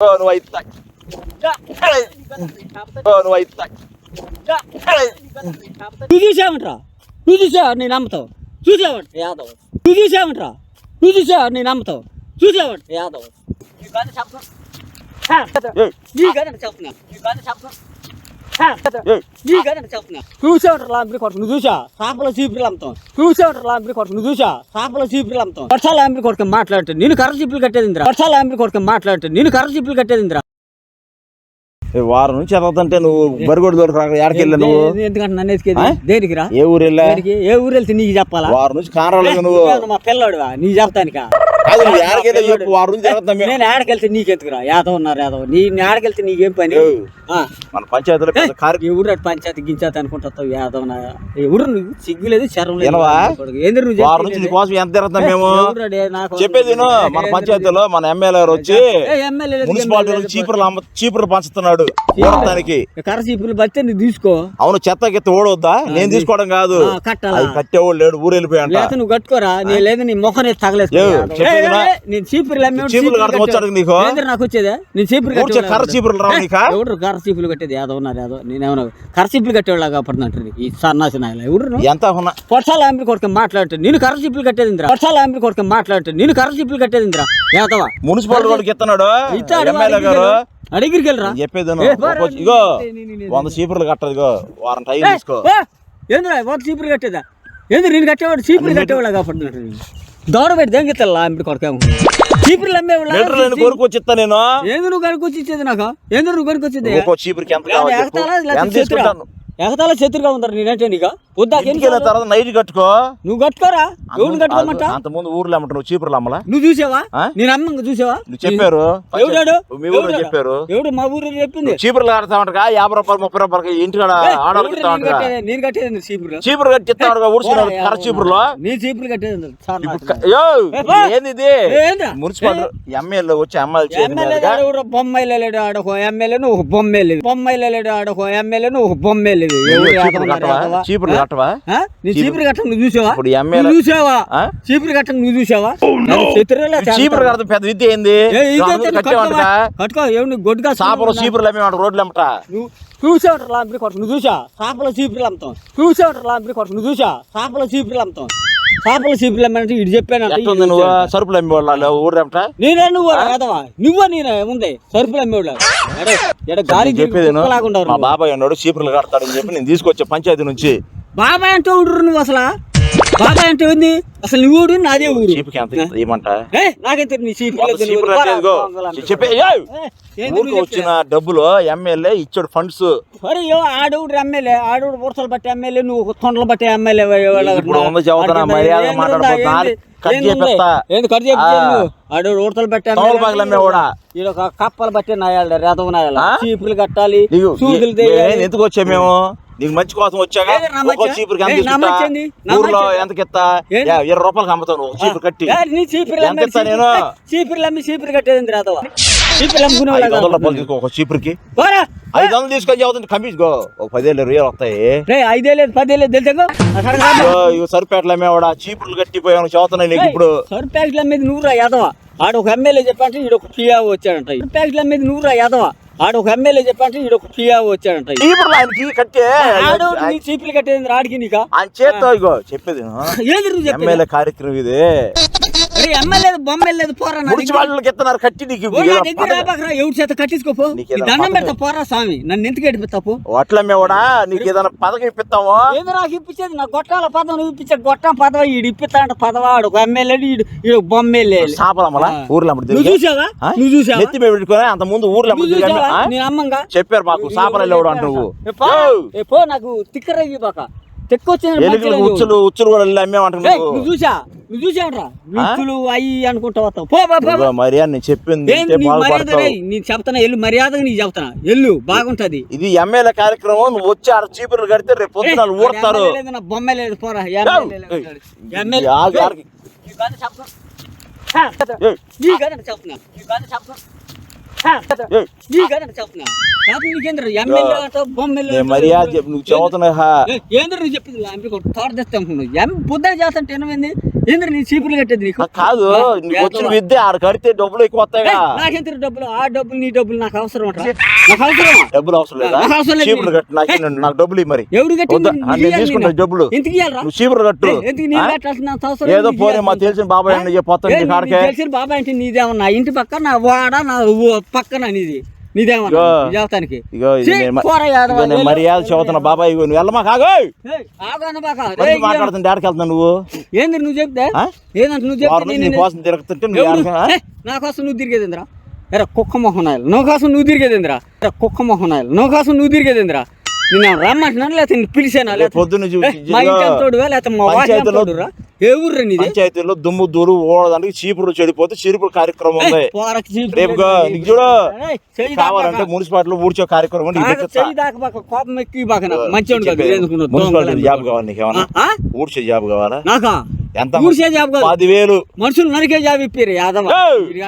నువ్వు అయితే నువ్వు అయితే నువ్వు చూసావంట్రా? నువ్వు చూసావా? నేను నమ్ముతావు. చూసావంట యాదవ్. నువ్వు చూసావంట్రా? నువ్వు చూసావా? నేను నమ్ముతావు. చూసావంట యాదవ్. నీకన్నా చెప్తున్నా. హా, నీకన్నా చెప్తున్నా. నీకన్నా చెప్తున్నా. హా, నీకన్నా చూసావంట లాంబరి కొడుకు నువ్వు చూసా సాపల చీపులు అమ్ముతాం చూసావంట లాంబరి కొడుకు నువ్వు చూసా సాపల చీపులు అమ్ముతాం వర్షాల లాంబరి కొడుకు మాట్లాడితే నేను కర్ర చీపులు కట్టేది ఇందిరా వర్షాల లాంబరి కొడుకు మాట్లాడితే నేను కర్ర చీపులు కట్టేది ఇందిరా వారం నుంచి చదవతంటే నువ్వు బరిగొడ్డు దొరక ఎక్కడికి వెళ్ళా నువ్వు? ఎందుకంటే నన్ను ఎత్తుకేది? దేనికి రా? ఏ ఊరు వెళ్ళా? ఏ ఊరు వెళ్తే నీకు చెప్పాలా? వారం నుంచి కానరాలేదు నువ్వు. మా పిల్లాడువా? నీ చెప్తానికా? కాదు నువ్వు ఎక్కడికి చెప్పు వారం నుంచి జరుగుతాం మేము. నేను ఆడకెళ్తే నీకెందుకురా? యాదవ్ ఉన్నారు యాదవ్. నీ నీ ఆడకెళ్తే నీకేం పని? ఏయ్, ఆ, మన పంచాయతీలో పెద్ద కార్య ఈ ఊరు అటు పంచాయతీ గించాతి అనుకుంటావు యాదవ్ నా. ఊరు నువ్వు సిగ్గులేదు శరం లేదు. వినవా? ఎందుకు నువ్వు వారం నుంచి నీ కోసం ఎంత తిరుగుతాం మేము? ఎవరురాడే నాకు? చెప్పేది విను, మన పంచాయతీలో మన ఎమ్మెల్యే గారు వచ్చి ఏ, లేదు, మున్సిపాలిటీ లేదు. చీపుర్లు అమ్మ చీపుర్లు పంచుతున్నాడు ఊరటానికి కర్ర చీపులు బస్తే నువ్వు తీసుకో. అవును చెత్త గిత్త ఓడొద్దా? నేను తీసుకోవడం కాదు. ఆ, కట్టాలా? అది కట్టేవాడు లేడు ఊరు వెళ్ళిపోయాంట లేకపోతే నువ్వు కట్టుకోరా? నేను లేదు నీ మొహం ఏయ్, చెప్పేది నా- నేను చీపుర్లు చీపులు కడతాం వచ్చాడు కట్టే- నీకు? ఏందిరా నాకు వచ్చేదా? నేను చీపులు కర్ర రావు నీకా? కర్ర చీపులు కట్టేది? యాదవ్ ఉన్నారు యాదవ్ నేనేమన్నా కర్ర చీపులు కట్టేవాళ్ళ కాపాడుతుంటారు ఈ సన్నాసి నాయన ఎవడు నువ్వు? ఎంత ఉన్నా? పొట్టాల ఆంబి కొడుకు మాట్లాడితే నేను కర్ర చీపులు కట్టేది ఇందిరా. పొట్టాల ఆంబి కొడుకు మాట్లాడితే నేను కర్ర చీపులు కట్టేది ఇందిరా. యాదవా? మున్సిపాలిటీ ఇస్తున్నాడు ఇచ్చాడు అడిగిరికి వెళ్ళరా చెప్పేది ఇగో వంద కట్టదు ఇగో. వారం టైం తీసుకో. ఏంద్రా వంద చీపులు కట్టేదా? ఏంది నేను కట్టేవాడు చీపులు కట్టేవాళ్ళ కాపాడుతున్నట్టు దౌడ పెట్టి దెంగెత్తాలా ఆంబి కొడుకు చీపులు లీటర్ నేను అమ్మేవాళ్ళ కొనుక్కొచ్చి నేను? ఏంది నువ్వు కనుకొచ్చి ఇచ్చేది నాకు? ఏంది నువ్వు కనుకొచ్చేది ఒక్కో చీపురికి ఎంత కావాలి? తీసుకుంటాను? ఎగతాల శత్రుగా ఉంటారు నేనంటే నీకు. వెళ్ళిన తర్వాత నైట్ కట్టుకో. నువ్వు కట్టుకోరా? ఎవరిని కట్టుకోమంట? అంత ముందు ఊర్లో అమ్మట నువ్వు చీపుర్లు అమ్మలా? నువ్వు చూసావా? నేను అమ్మ చూసావా? నువ్వు చెప్పారు. ఎవడాడు? మీ ఎవడాడు? చెప్పారు. ఎవడు మా ఊరు చెప్పింది? చీపుర్లు కడతామంటగా యాభై రూపాయలు ముప్పై రూపాయలకి ఏయ్, ఆడవాళ్ళకి నేను కట్టేది? చీపురు? చీపురు కట్టి ఇస్తామంటగా ఊడ్చుకున్నాడు కర్ర చీపురులో. నీ చీపురు కట్టేది. ఏంది? ఇది? మున్సిపాలిటీ ఎమ్మెల్యే వచ్చి ఎమ్మెల్యే లేడు ఆడకో. ఎమ్మెల్యే నువ్వు బొమ్మే లేదు. బొమ్మాయిలు లేడు ఆడకో. ఎమ్మెల్యే నువ్వు బొమ్మే ఎవడు చీపురు కట్టవా? నీ చీపురు కట్టం నువ్వు చూసావా? ఇప్పుడు చూసావా? ఆ? చీపురు కట్టం నువ్వు చూసావా? ఈ చీపురు కడతా పెద్ద విద్య ఏంది? కట్టం కట్టుకో. ఏమి గొడ్డుగా సాపలో చీపుర్లు అమ్మేవాడు రోడ్లు అమ్మట నువ్వు చూసావు లాంబరి కొడుకు నువ్వు చూసా సాపల చీపులు అమ్ముతాం. చూసావు లాంబరి కొడుకు నువ్వు చూసా సాపల చీపులు అమ్ముతాం. చీపులు అమ్మంటే ఇటు చెప్పాను నువ్వు? సరుకులు అమ్మేవాళ్ళు ఊరు అమ్మట నేనే నువ్వు కాదవా నువ్వు నేనే ఉంది సరుపులు అమ్మేవాళ్ళు. ఎడ గాలి చెప్పేది మా బాబాయ్ అన్నాడు చీపుర్లు కడతాడని చెప్పి నేను తీసుకొచ్చా పంచాయతీ నుంచి. బాబాయ్ అంటే నువ్వు అసలు? అంటే ఉంది అసలు నువ్వు ఊరు నాదే ఊరు. చీపుకి ఎంత ఇవ్వమంట నాకైతే నీ చెప్పే ఊరికి వచ్చిన డబ్బులు ఎమ్మెల్యే ఇచ్చాడు ఫండ్స్. ఆడవుడు ఎమ్మెల్యే ఆడవుడు బుర్సలు బట్టి ఎమ్మెల్యే నువ్వు తొండలు బట్టి ఎమ్మెల్యే ఇప్పుడు ఉంది చదువుతున్నా, మర్యాద మాట్లాడకపోతే నాలుగు కట్ చేపిస్తా. ఆడవుడు ఉడతలు అమ్మేవాడా? ఈడ కప్పలు బట్టి నాయాలి రేతవ నాయాలి? చీపులు కట్టాలి ఎందుకు వచ్చా మేము? నీకు మంచి కోసం ఒక్కో మంచి? చీపురికి ఎంత ఊర్లో మంచి? ఎంత కిత్తా? ఏంది? యా, ఇరవై రూపాయలకి అమ్ముతాను ఒక చీపురు కట్టి. ఎంత ఇస్తా నేను? అమ్మి చీపులు కట్టేది రేతవ చీపులు అమ్ముకునే ఐదు వందల రూపాయలు తీసుకో ఒక చీపురికి. పోరా. ఐదు వందలు తీసుకొని చదువుతుంటే కంపించుకో ఒక పదివేలు ఇరవై వస్తాయి. రే ఐదేలేదు పదేలేదు తెలుసా సరిపేటలు అమ్మేవాడా? చీపుర్లు కట్టిపోయాను చదువుతున్నాయి నీకు ఇప్పుడు. సరు ప్యాకెట్ల మీద నూరా యాదవ? ఆడ ఒక ఎమ్మెల్యే చెప్పంటే ఈడ ఒక పియా వచ్చాడంట. సరు ప్యాకెట్ల మీద నూరా యాదవ? ఆడ ఒక ఎమ్మెల్యే చెప్పంటే ఈడ ఒక పియా వచ్చాడంట. చీపుర్లు ఆయనకి కట్టే ఆడు నీ చీపులు కట్టేది ఆడికి నీకా? ఆయన చేత్తో ఇగో చెప్పేది. ఏది నువ్వు చెప్పేది? ఎమ్మెల్యే కార్యక్రమం ఇది. బొమ్మ పోరా కట్టి నీకు ఎవరి చేత కట్టించుకోపో? దండం పెడతా పోరా స్వామి. నన్ను ఎందుకు ఎడిపిస్తాపు అట్లా అమ్మేవాడా నీకు ఏదైనా పథకం ఇప్పిస్తాము ఏదో నాకు ఇప్పించేది నా గొట్టాల పదం నువ్వు ఇప్పించే గొట్టం పదవ ఈడు ఇప్పిస్తా అంటే పదవాడు ఈడు సాపలమ్మలా? ఊర్లో నువ్వు చూసావా? నువ్వు చూసావా? అంత ముందు ఊర్లో? నేను అమ్మంగా? చెప్పారు మాకు సాపలు పో, పో నాకు తిక్కరయ్యి బాక. తెక్కొచ్చిన ఎలుకలు ఉచ్చులు ఉచ్చులు కూడా వెళ్ళి అమ్మేమంట నువ్వు? నువ్వు చూసా? నువ్వు చూసావురా విత్తులు అయ్యి అనుకుంటా వస్తావు. పో పో, పో, పో. ఇదిగో మరి అని నేను చెప్పింది మర్యాద నీకు చెప్తానా ఎల్లు మర్యాదగా నీకు చెప్తానా ఎల్లు బాగుంటది. ఇది ఎమ్మెల్యే కార్యక్రమం నువ్వు వచ్చి ఆడ చీపుర్లు కడితే రేపు పొద్దున ఊడతారు బొమ్మ లేదు పోరా. మర్యాద నువ్వు చదువుతున్నా ఏంద్రా నువ్వు చెప్పింది? తోట తెస్తాం ఎం బుద్ధ ఏంద్ర నీ చీపులు కట్టేది నీకు? కాదు వచ్చిన. విద్య ఆడ కడితే డబ్బులు ఎక్కువ నాకెంత డబ్బులు? ఆ డబ్బులు నీ డబ్బులు నాకు అవసరం? నాకు అవసరమా? డబ్బులు అవసరం లేదా? అవసరం. చీపులు కట్టు నాకు నాకు డబ్బులు మరి. ఆ, నేను తీసుకుంటా డబ్బులు. ఎందుకు నువ్వు చీపులు కట్టు. అవసరం ఏదో పోనీ మా. తెలిసిన బాబాయ్ అన్న చెప్పొస్తాను ఏయ్, నీ నీకు కాడికే తెలిసిన బాబాయ్ అంటే నీదేమన్నా? ఇంటి పక్క నా వాడ నా పక్కన నీది. నీదేమన్నా. మర్యాద చదువుతున్నా బాబాయ్ ఇగో నువ్వు వెళ్ళమా కాగో! వెళ్తున్నావు నువ్వు ఏంది నువ్వు చెప్తే? ఏందంటే నువ్వు చెప్తే నీ కోసం తిరుగుతుంటే నువ్వు ఎవడు? ఆడికి- ఆ? ఏయ్, నా కోసం నువ్వు తిరిగేదింద్రా? ఎరా కుక్క మొహనాయలు నువ్వు కోసం నువ్వు తిరిగేదింద్రా? ఎరా కుక్క మొహనాయలు నువ్వు కోసం నువ్వు తిరిగేదింద్రా? నేను రమ్మంటున్నాను లేకపోతే పిలిచానా పొద్దున్న చూ- ఏయ్, మా ఇంటి తోడువా లేకపోతే మా వాకి పంచాయతీలో- తోడురా. ఏ ఊర్రా నీది? పంచాయతీలో దుమ్ము దూరు ఓడడానికి చీపురు చెడిపోతే చీపురు కార్యక్రమం ఉంది. నీకు చూడు కావాలంటే మున్సిపాలిటీలో ఊడ్చే కార్యక్రమం కోపం ఎక్కి? మున్సిపాలిటీ దొంగలు జాబ్ కావాలి నీకు ఏమన్నా ఆ? ఊడ్చే జాబ్ కావాలా? నాకా? ఎంత ఊడ్చే జాబ్ కాదు. పదివేలు. మనుషులు నరికే జాబ్ ఇప్పారు యాదవ.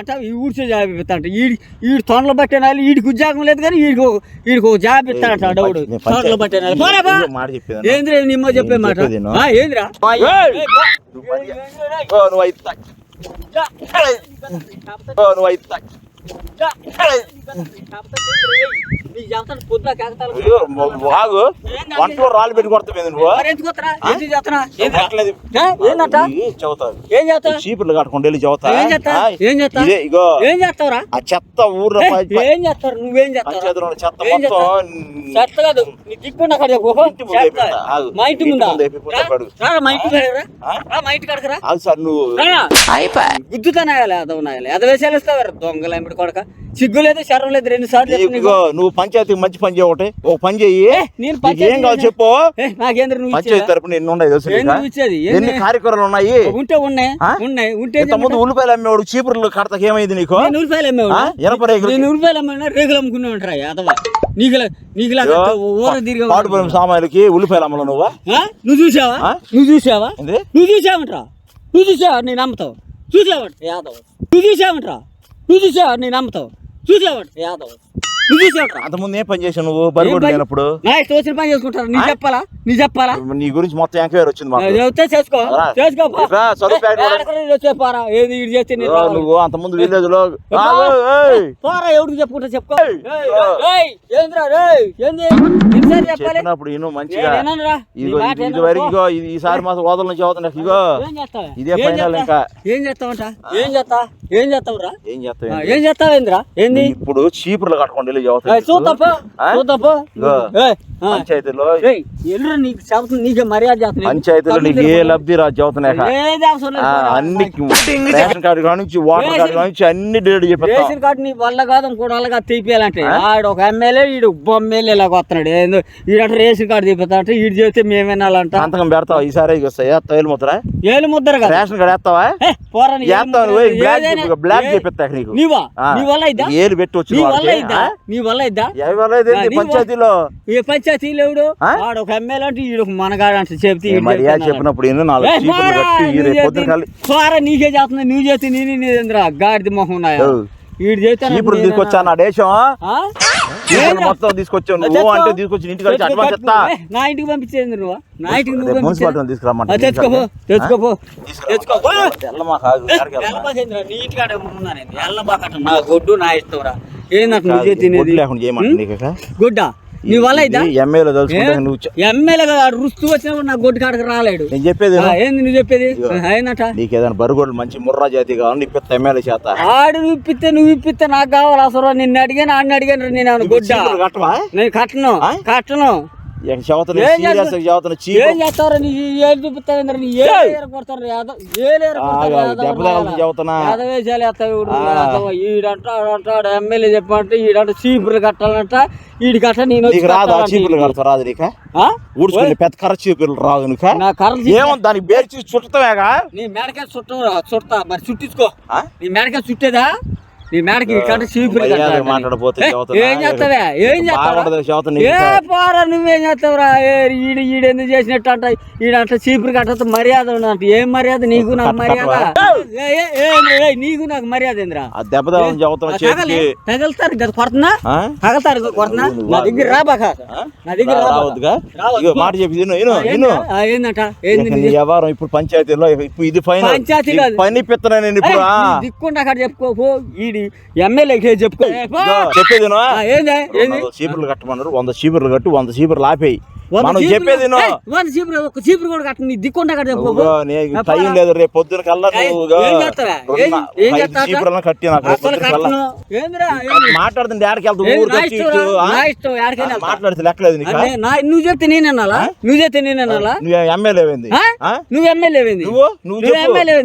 అంట ఈ ఊడ్చే జాబ్ ఇస్తా అంట. ఈడి ఈడు తొనలు పట్టే నాలు ఈడికి ఉద్యోగం లేదు కానీ ఈడికి ఈడికి ఒక జాబ్ ఇస్తాడంట డౌడు. ఏంద్రా నిమ్మ చెప్పే మాట? ఏంద్రా? నువ్వు అయితే బాగు వంటలో రాళ్ళు పెట్టి కొడతావు నువ్వు. ఏ? ఏందంట? ఏం చదువుతావు ఏం చేస్తా? చీపుర్లు కట్టుకుంటే వెళ్ళి చదువుతా ఇగో. ఏం చేస్తావురా? ఆ చెత్త ఊర్లో ఏ, చేస్తారు? నువ్వేం చేస్తావు చెత్త? మొత్తం చెత్త కాదు నీ? ఆగు. మా ఇంటి ముందా? మా ఇంటి మా కాడకరా అది సార్ నువ్వు. గుద్దుతానాయాలి అదవునాయాలి అదవేసేస్తావారు దొంగలు ఎంబడి కొడక? సిగ్గు లేదు శరం లేదు రెండు సార్లు నువ్వు పంచాయతీ మంచి పని చేయఒకటి ఒక పని చెయ్యి. నేను ఏం కావాలి చెప్పు. నాకేంద్ర నువ్వు పంచాయతీ? తరపున ఎన్ని ఉన్నాయి తెలుసు ఇచ్చేది? ఎన్ని? కార్యక్రమాలు ఉన్నాయి? ఉంటే ఉన్నాయి? ఉన్నాయి. ఉంటే ముందు ఉల్లిపాయలు అమ్మేవాడు చీపుర్లు కడతకి ఏమైంది నీకు? ఉల్లిపాయలు అమ్మేవాడు? ఎనప రేకులు. నేను ఉల్లిపాయలు అమ్మేవాడినా రేకులు అమ్ముకునే ఉంటారా యాదవ. నీకులా నీకులాగా ఊర తిరిగి పాడుపురం సామాన్లకి ఉల్లిపాయలు అమ్మలు నువ్వు? నువ్వు చూసావా? నువ్వు చూసావా? నువ్వు చూసావంటరా? నువ్వు చూసావా? నేను నమ్ముతావు చూసావట యాదవ్. నువ్వు చూసావంటరా? నువ్వు చూసావా నేను నమ్ముతావు చూసావట యాదవ్ నువ్వు అంతకుముందు ఏం పని చేసావు నువ్వు? బరిగొడ్డు పని? లేనప్పుడు నా ఇష్టం వచ్చిన పని చేసుకుంటారు. నీ? చెప్పాలా? నీ చెప్పాలా? నీ గురించి మొత్తం ఎంక్వైరీ వచ్చింది మాకు. చెప్తే చేసుకో. ఏది చేస్తే. నువ్వు అంత ముందు విలేజ్లో. పోరా ఎవరికి చెప్పుకుంటా చెప్పుకో. ఏంద్రా ఏంది? ఎన్నిసార్లు చెప్పాలి? చెప్పినప్పుడు ఇను మంచిగా. ఇదిగో ఇది. వరకు ఈసారి మాత్రం వదల నుంచి అవుతున్నా ఇగో? ఇదే ఫైనల్? ఇంకా. ఏం చేస్తావంట? ఏం చేస్తా ఏం చేస్తావురా? ఏం చేస్తావు ఏం చేస్తావేంద్రా? ఏంది? ఇప్పుడు చీపుర్లు కట్టుకోండి పంచాయతీలో ఎల్లురా నీకు చెబుతుంది నీకే మర్యాద చేస్తున్నా పంచాయతీలో నీకు ఏ లబ్ధి రా. అన్ని రేషన్ కార్డు కాడ నుంచి వాటర్ కార్డు కాడ నుంచి అన్ని డేట్ చెప్పేస్తాం. రేషన్ కార్డు నీ వల్ల కాదు కాదు తీపియాలంటే. ఆడు ఒక ఎమ్మెల్యే ఈడు బొమ్మెల్యే లాగా వస్తున్నాడు. ఏందో ఈడంటే రేషన్ కార్డు తీపిస్తా అంటే ఈడు చేస్తే మేము వినాలంట. సంతకం పెడతావా? ఈసారి ఇగో వేస్తావు ఏలు ముద్ర ఏలు ముద్దరు కదా. రేషన్ కార్డు వేస్తావా? పోరా ముద్ర. బ్లాక్ బ్లాక్ చెప్పేస్తా నీకు. నీవా. నీ వల్ల ఏలు పెట్టి వచ్చిన నీ వల్ల ఇద్దా పంచాయతీలో? ఏ పంచాయతీలు ఎవడు? ఆడు ఒక ఎమ్మెల్యే అంటే ఈడు ఒక మనగాడు అంటే చెప్తే. చెప్పినప్పుడు పోరా, నీకే చేస్తున్నా నువ్వు చేస్తే నేను నీదేంద్రా గాడిది మొహం ఉన్నాయా? ఓ. ఈడు చేస్తే చీపురు నేనేనా? తీసుకొచ్చా నా దేశం? మొత్తం నువ్వు. అంటే తీసుకొచ్చి ఇంటికి వచ్చి తెచ్చుకో, అడ్వాన్స్ చెప్తా. ఏ, నా ఇంటికి పంపించేది నువ్వు? నా ఇంటికి నువ్వు రేపు మున్సిపాలిటీ పంపించేది తీసుకురమ్మంటా ఆ, తెచ్చుకోపో కాదు నా గొడ్డు నా ఇష్టంరా ఏందంట నువ్వు తినేది. నీకు? గుడ్డ? నీ వల్ల ఎమ్మెల్యే ఎమ్మెల్యే కదా రుస్తూ వచ్చినప్పుడు నా గొడ్డు కాడకి రాలేడు. నేను చెప్పేది. ఏంది నువ్వు చెప్పేది? ఏందట నీకు ఏదైనా బరుగోళ్ళు మంచి ముర్రా జాతి కావాలి ఇప్పిస్తా ఎమ్మెల్యే చేత. ఆడు ఇప్పిస్తే నువ్వు ఇప్పిస్తే నాకు కావాలి అసలు నిన్ను అడిగాను ఆడిని అడిగాను నేను గొడ్డ? నేను కట్టను? కట్టను. సీరియస్ ఎమ్మెల్యే చెప్పంటే ఈడంట చీపులు కట్టాలంట ఈడి కట్ట నేను రాదు చీపులు. కడతా రాదు నీక? ఊడ్చుకుని పెద్ద కర్ర చీపులు రాదు నీక ఏముంది దానికి బేరు చూసి చుట్టమేగా నీ మెడకాయ చుట్టం చుట్టా మరి చుట్టించుకో? నీ మెడకాయ చుట్టేదా నీ మేడకి మర్యాదగా కట్టాలి. మాట్లాడపోతే ఏ, చేస్తావా? ఏం చేస్తావా. ఏ పోరా నువ్వేం చేస్తావురా? ఈడు ఈడు ఎందుకు చేసినట్టు అంట? ఈడంట చీపురు కట్టతో మర్యాద ఉన్నట్టు ఏం మర్యాద? నీకు నాకు మర్యాద? నీకు నాకు మర్యాద ఏంద్రా? తగలుతారు కదా కొడుతున్నా? తగలుతారు కొడుతున్నా? నా దగ్గర రాబాక నా దగ్గర రా-. రావద్దుగా రావద్దు. ఇగో మాట చెప్పి ఏందంట? ఏంది నీ నీ వ్యవహారం ఇప్పుడు పంచాయతీలో ఇప్పుడు ఇది ఫైన్ పంచాయతీ. పని పెత్తనా నేను ఇప్పుడు. దిక్కుండా అక్కడ చెప్పుకో పో ఈడి ఎమ్మెల్యేకి చెప్పుకో చెప్పేది చీపుర్లు కట్టమన్నారు వంద చీపుర్లు కట్టు వంద చీపుర్లు ఆపేయి మనం చీపురు- చెప్పేది వంద చీపురు ఒక చీపురు కూడా కట్ట నీ దిక్కుండా అక్కడ చెప్పుకో పో. ఇగో, నీ ఆ, టైం పోరా. లేదు రేపు పొద్దున కల్లా ఏయ్, నువ్వు ఇగో, ఏం చేస్తావా? రెండు ఏం- నా- ఏం ఐదు చేస్తావా? చీపుర్లను కట్టి నాకు రేపు అసలు పొద్దున కల్లా. కట్టను. ఏందిరా ఏంది? మాట్లాడుతుంటే ఆడికి వెళ్తావు ఏంది ఊరికి నా వచ్చి ఇష్టం ఇటు, రా? ఆ? నా ఇష్టం ఎక్కడికైనా వెళ్తా. మాట్లాడితే లెక్కలేదు నీకు అదే, నా నువ్వు చెప్తే నేను అనాలా నువ్వు చెప్తే నేను అనాలా నువ్వు ఎమ్మెల్యే? నువ్వు ఎమ్మెల్యే ఎమ్మెల్యే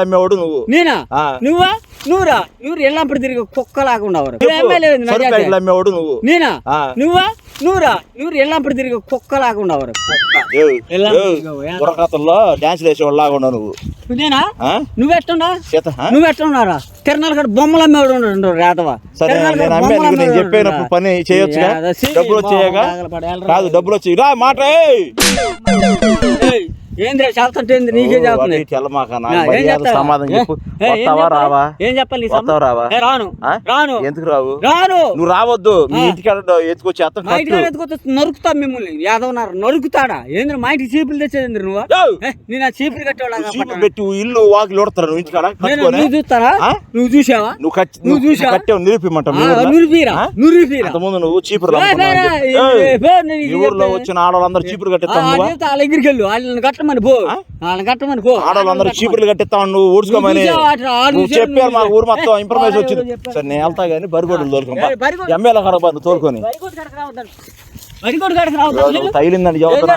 అమ్మేవాడు నేనా. నువ్వా నువ్వురా నువ్వు ఎల్లప్పుడు తిరిగి కుక్కలాగా ఉండవరు? నువ్వు అమ్మేవాడు నువ్వు. నేనా. నువ్వా? నువ్వురా నువ్వు ఎల్లప్పుడు తిరిగి కుక్కలాగా ఉండవరు? బుర్రకథల్లో డాన్స్ వేసేవాడు లాగా ఉన్నావు నువ్వు. నేనా? తిరణాలు కూడా బొమ్మలు అమ్మేవాడు రాధవ. సరే నేను చెప్పినప్పుడు పని చేయొచ్చుగా? డబ్బులు వచ్చాయగా? కాదు డబ్బులు వచ్చాయి. రా మాట ఏయ్. ఏంద్రా నీకే? సమాధానం చెప్పు. వస్తావా? రావా? ఏం చెప్పాలి వస్తావా? రావా? రాను? రాను. ఎందుకు రావు? రాను. నువ్వు రావద్దు. మీ. ఇంటికి ఎత్తుకొచ్చి అత్తం మా ఇంటికి ఎత్తుకొస్తే నరుకుతా మిమ్మల్ని. యాదవన్నారు నరుకుతాడా? ఏంద్ర మా ఇంటికి చీపులు తెచ్చేది నువ్వు? నేను ఆ చీపులు పెట్టి ఇల్లు వాకిలు ఉడతారు నువ్వు ఇంటికాడ? నువ్వు చూస్తారా? నువ్వు చూసావా? నువ్వు నువ్వు చూసావా? కట్టావు నిరూపిమంటావు మీ ఆ, ఊర్లో? నురిపీరా ఆ? నురిపీరా. అంతకుముందు నువ్వు చీపురు ఊర్లో. వచ్చిన ఆడవాళ్ళందరూ చీపురు కట్టిస్తావు వాళ్ళ దగ్గరికి వెళ్ళు. వాళ్ళని కట్టమని పో. వాళ్ళని కట్టమని పో. ఆడవాళ్ళందరూ చీపుర్లు కట్టిస్తావు నువ్వు ఊడ్చుకోమని నువ్వు చెప్పారు మా ఊరు మొత్తం. ఇన్ఫర్మేషన్ వచ్చింది. సరే నేను వెళ్తా కానీ బరిగొడ్లు బరిగొడ్లు. ఎమ్మెల్యే కడబాను తోలుకొని. తగిలిందని చెబుతున్నా.